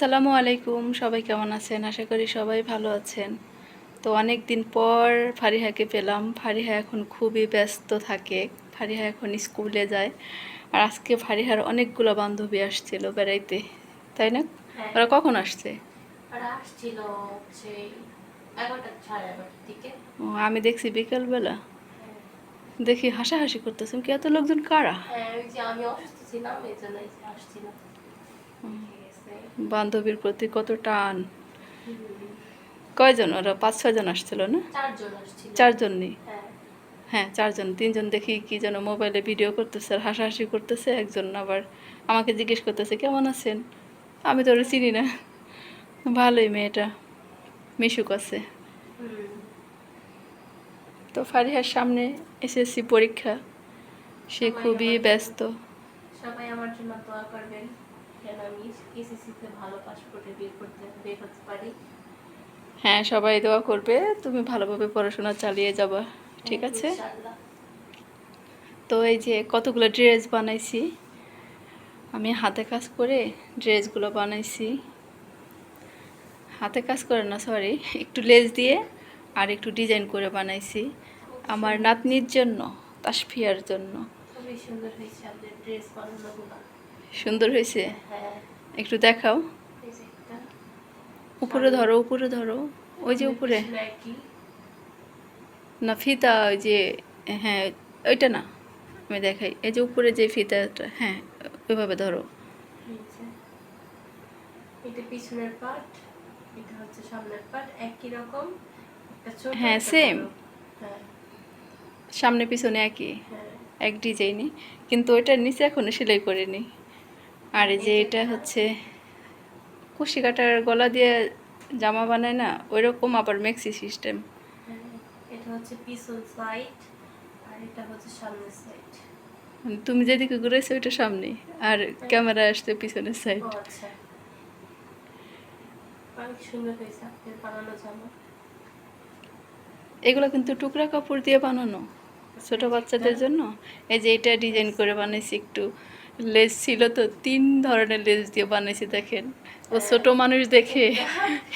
আসসালামু আলাইকুম সবাই কেমন আছেন? আশা করি সবাই ভালো আছেন। তো অনেক দিন পর ফারিহাকে পেলাম। ফারিহা এখন খুবই ব্যস্ত থাকে। ফারিহা এখন স্কুলে যায়। আর আজকে ফারিহার অনেকগুলো বান্ধবী আসছিল বেড়াইতে। তাই না? হ্যাঁ। ওরা কখন আসছে? ও, আমি দেখছি বিকেলবেলা। দেখি হাসাহাসি করতেছে কি এত লোকজন কারা? হ্যাঁ আমি অসুস্থ ছিলাম এই জন্য আসছিলাম ঠিক আছে। বান্ধবীর প্রতি কত টান। কয়জন? ওরা পাঁচ ছয়জন আসছিল না? চারজন নেই হ্যাঁ। হ্যাঁ চারজন। তিনজন দেখি কি যেন মোবাইলে ভিডিও করতেছে আর হাসাহাসি করতেছে। একজন আবার আমাকে জিজ্ঞেস করতেছে কেমন আছেন? আমি তো ওরা চিনি না। ভালোই মেয়েটা। মিশুক আছে। তো ফারিহার সামনে এসএসসি পরীক্ষা। সে খুবই ব্যস্ত। সবাই আমার জন্য দোয়া করবেন। যেন আমি এসএসসিতে ভালো পাস করে বের করতে বের করতে পারি। হ্যাঁ সবাই দোয়া করবে তুমি ভালোভাবে পড়াশোনা চালিয়ে যাবা ঠিক আছে? তো এই যে কতগুলো ড্রেস বানাইছি আমি হাতে কাজ করে ড্রেসগুলো বানাইছি। হাতে কাজ করে না সরি একটু লেস দিয়ে আর একটু ডিজাইন করে বানাইছি। আমার নাতনির জন্য তাসফিয়ার জন্য। খুবই সুন্দর হয়েছে আপনার ড্রেস বানানোগুলো। সুন্দর হয়েছে? হ্যাঁ। একটু দেখাও। উপরে ধরো উপরে ধরো। ওই যে উপরে। না ফিতা ওই যে হ্যাঁ ওইটা না। আমি দেখাই। এই যে উপরে যে ফিতাটা হ্যাঁ ওইভাবে ধরো। নিচে। এটা পিছনের পার্ট এটা হচ্ছে সামনের পার্ট। একই রকম। হ্যাঁ. বড়। হ্যাঁ। সামনে পিছনে একই। হ্যাঁ। এক ডিজাইনই কিন্তু ওইটার নিচে এখনও সেলাই করিনি। আর এই যে এটা হচ্ছে কুশি কাটার গলা দিয়ে জামা বানায় না ওই রকম আবার মেক্সি সিস্টেম হ্যাঁ। এটা হচ্ছে পিছন সাইড আর এটা হচ্ছে সামনের সাইড তুমি যেদিকে ঘুরেছো ওইটা সামনে আর ক্যামেরা আসছে পিছনের সাইড আচ্ছা। জামা। এগুলো কিন্তু টুকরা কাপড় দিয়ে বানানো ছোট বাচ্চাদের জন্য। এই যে এটা ডিজাইন করে বানাইছি একটু। লেস ছিল তো তিন ধরনের লেজ দিয়ে বানাইছি দেখেন। ও ছোট মানুষ দেখে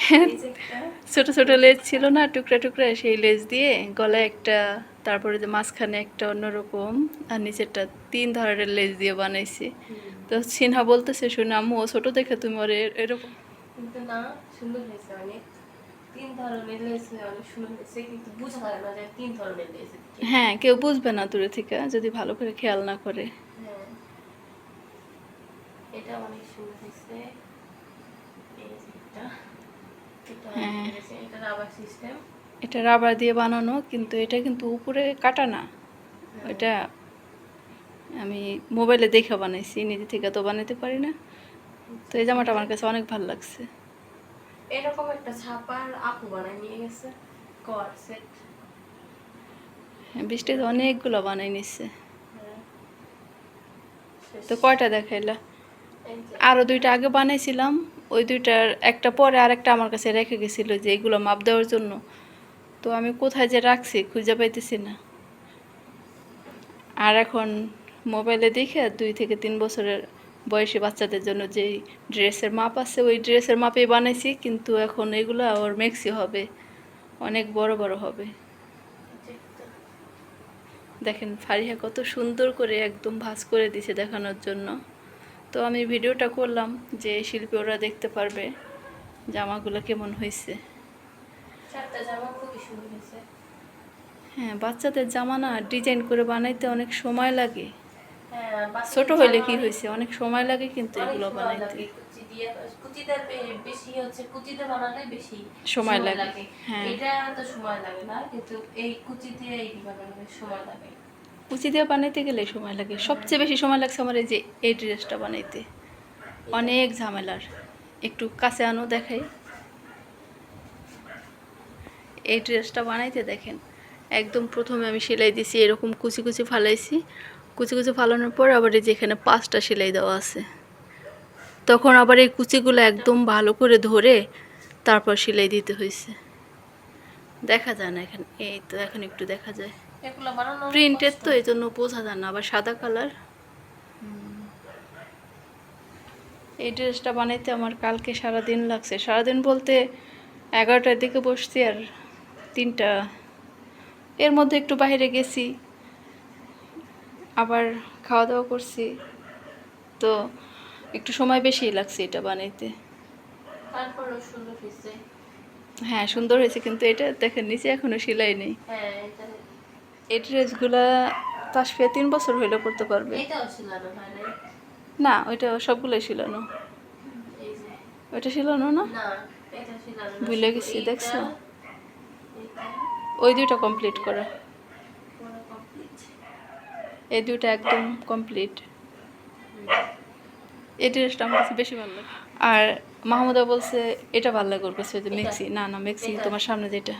ছোট ছোট লেজ ছিল না টুকরা টুকরা সেই লেজ দিয়ে গলায় একটা তারপরে যে মাঝখানে একটা অন্যরকম আর নিচেরটা তিন ধরনের লেজ দিয়ে বানাইছি। তো সিনহা বলতেছে শুনে আম্মু ও ছোট দেখে তুমি ওর এরকম কিন্তু না সুন্দর হয়েছে অনেক। তিন ধরনের লেস অনেক সুন্দর হয়েছে কিন্তু বোঝা যায় না যে তিন ধরনের লেস হ্যাঁ কেউ বুঝবে না দূরে থেকে যদি ভালো করে খেয়াল না করে। এটা অনেক সুন্দর হয়েছে। এটা। হ্যাঁ। রাবার রাবার দিয়ে বানানো কিন্তু এটা কিন্তু উপরে কাটা না। এটা আমি মোবাইলে দেখে বানাইছি নিজে থেকে তো বানাতে পারি না। তো এই জামাটা আমার কাছে অনেক ভালো লাগছে। এরকম একটা ছাপার আপু বানায় নিয়ে গেছে সেট হ্যাঁ, বৃষ্টিতে অনেকগুলো বানাই নিচ্ছে হ্যাঁ। তো কয়টা দেখাইলা? আরও দুইটা আগে বানাইছিলাম, ওই দুইটার একটা পরে আর একটা আমার কাছে রেখে গেছিল যে এগুলো মাপ দেওয়ার জন্য। তো আমি কোথায় যে রাখছি খুঁজে পাইতেছি না। আর এখন মোবাইলে দেখে দুই থেকে তিন বছরের বয়সী বাচ্চাদের জন্য যেই ড্রেসের মাপ আছে, ওই ড্রেসের মাপেই বানাইছি, কিন্তু এখন এগুলো ওর মেক্সি হবে, অনেক বড় বড় হবে। দেখেন ফারিহা কত সুন্দর করে একদম ভাঁজ করে দিছে দেখানোর জন্য। তো আমি ভিডিওটা করলাম যে শিল্পী ওরা দেখতে পারবে জামাগুলো কেমন হয়েছে। হ্যাঁ বাচ্চাদের জামা না ডিজাইন করে বানাইতে অনেক সময় লাগে। হ্যাঁ ছোট হইলে কি হয়েছে? অনেক সময় লাগে কিন্তু এগুলো বানাইতে। সময় লাগে, হ্যাঁ। এটা তো সময় লাগে না কিন্তু এই কুচিতে এই সময় লাগে। কুচি দিয়ে বানাইতে গেলে সময় লাগে। সবচেয়ে বেশি সময় লাগছে আমার এই যে এই ড্রেসটা বানাইতে। অনেক ঝামেলার। একটু কাছে আনো দেখাই। এই ড্রেসটা বানাইতে দেখেন, একদম প্রথমে আমি সেলাই দিছি, এরকম কুচি কুচি ফালাইছি। কুচি কুচি ফালানোর পর আবার এই যে এখানে পাঁচটা সেলাই দেওয়া আছে। তখন আবার এই কুচিগুলো একদম ভালো করে ধরে তারপর সেলাই দিতে হয়েছে দেখা যায় না এখানে, এই তো এখন একটু দেখা যায়। কষ্ট। তো এই জন্য বোঝা যায় না আবার সাদা কালার এই ড্রেসটা বানাইতে আমার কালকে সারা দিন লাগছে। সারাদিন বলতে এগারোটার দিকে বসছি আর তিনটা। এর মধ্যে একটু বাইরে গেছি আবার খাওয়া দাওয়া করছি। তো একটু সময় বেশি লাগছে এটা বানাইতে। হ্যাঁ সুন্দর হয়েছে কিন্তু এটা দেখেন নিচে এখনও সেলাই নেই। হ্যাঁ এটা এই ড্রেসগুলা তাসফিয়া তিন বছর হইলে পড়তে পারবে। নাই না ওইটা সবগুলোই শিলানো ওইটা শিলানো না ভুলে গেছি, দেখছ? ওই দুইটা কমপ্লিট করা। এই দুইটা একদম কমপ্লিট এই ড্রেসটা আমার কাছে বেশি ভালো লাগে। আর মাহমুদা বলছে এটা ভালো লাগে ওর কাছে মেক্সি না না মেক্সি তোমার সামনে যেটা।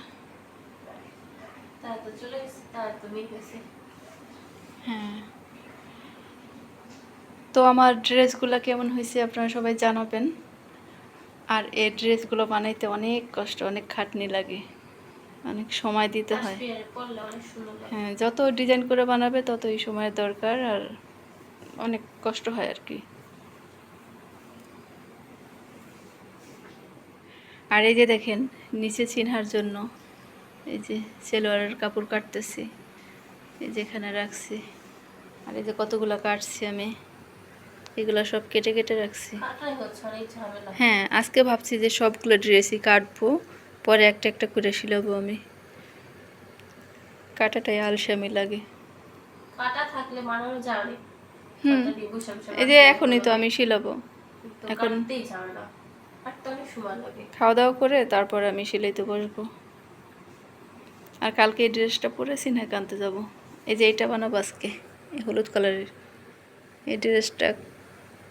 তার তো চলে গেছে তার তো মিট হ্যাঁ। তো আমার ড্রেসগুলো কেমন হয়েছে আপনারা সবাই জানাবেন। আর এই ড্রেসগুলো বানাইতে অনেক কষ্ট অনেক খাটনি লাগে অনেক সময় দিতে হয়। হ্যাঁ যত ডিজাইন করে বানাবে ততই সময়ের দরকার আর অনেক কষ্ট হয় আর কি। আর এই যে দেখেন নিচে চিনহার জন্য। এই যে সেলোয়ারের কাপড় কাটতেছি এই যে এখানে রাখছি। আর এই যে কতগুলো কাটছি আমি এগুলো সব কেটে কেটে রাখছি। হ্যাঁ আজকে ভাবছি যে সবগুলো ড্রেসই কাটবো পরে একটা একটা করে সিলাবো আমি। কাটাটাই আলসামি লাগে। কাটা থাকলে মানুষ জানে হুম। এই যে এখনই তো আমি শিলাবো। এখন- খাওয়া দাওয়া করে তারপর আমি সিলাইতে বসবো। আর কালকে এই ড্রেসটা পরে সিনহাকে আনতে যাব। এই যে এইটা বানাবো আজকে, এই হলুদ কালারের। এই ড্রেসটা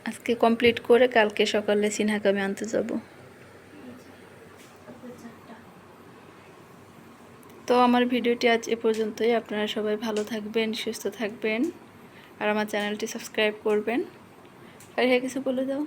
আজকে কমপ্লিট করে কালকে সকালে সিনহাকে আমি আনতে যাব। তো আমার ভিডিওটি আজ এ পর্যন্তই। আপনারা সবাই ভালো থাকবেন, সুস্থ থাকবেন। আর আমার চ্যানেলটি সাবস্ক্রাইব করবেন। আর হ্যাঁ কিছু বলে দাও।